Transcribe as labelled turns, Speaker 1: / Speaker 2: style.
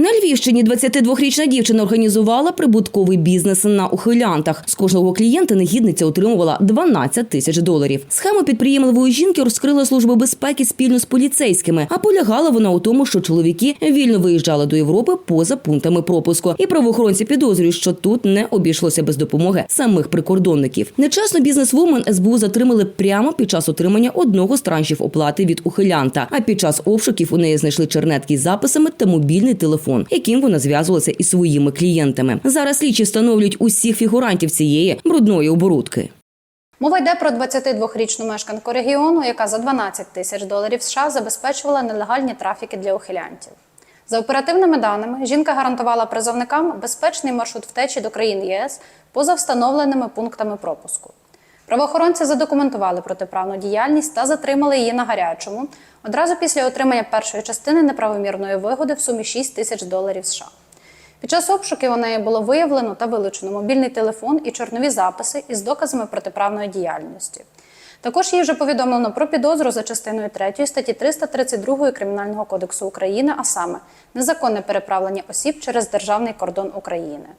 Speaker 1: На Львівщині 22-річна дівчина організувала прибутковий бізнес на ухилянтах. З кожного клієнта негідниця отримувала 12 тисяч доларів. Схему підприємливої жінки розкрила служба безпеки спільно з поліцейськими. А полягала вона у тому, що чоловіки вільно виїжджали до Європи поза пунктами пропуску. І правоохоронці підозрюють, що тут не обійшлося без допомоги самих прикордонників. Нечасно бізнесвумен СБУ затримали прямо під час отримання одного з траншів оплати від ухилянта. А під час обшуків у неї знайшли чернетки з записами та мобільний телефон, яким вона зв'язувалася із своїми клієнтами. Зараз слідчі встановлюють усіх фігурантів цієї брудної оборудки.
Speaker 2: Мова йде про 22-річну мешканку регіону, яка за 12 тисяч доларів США забезпечувала нелегальні трафіки для ухилянтів. За оперативними даними, жінка гарантувала призовникам безпечний маршрут втечі до країн ЄС поза встановленими пунктами пропуску. Правоохоронці задокументували протиправну діяльність та затримали її на гарячому одразу після отримання першої частини неправомірної вигоди в сумі 6 тисяч доларів США. Під час обшуків у неї було виявлено та вилучено мобільний телефон і чорнові записи із доказами протиправної діяльності. Також їй вже повідомлено про підозру за частиною 3 статті 332 Кримінального кодексу України, а саме незаконне переправлення осіб через державний кордон України.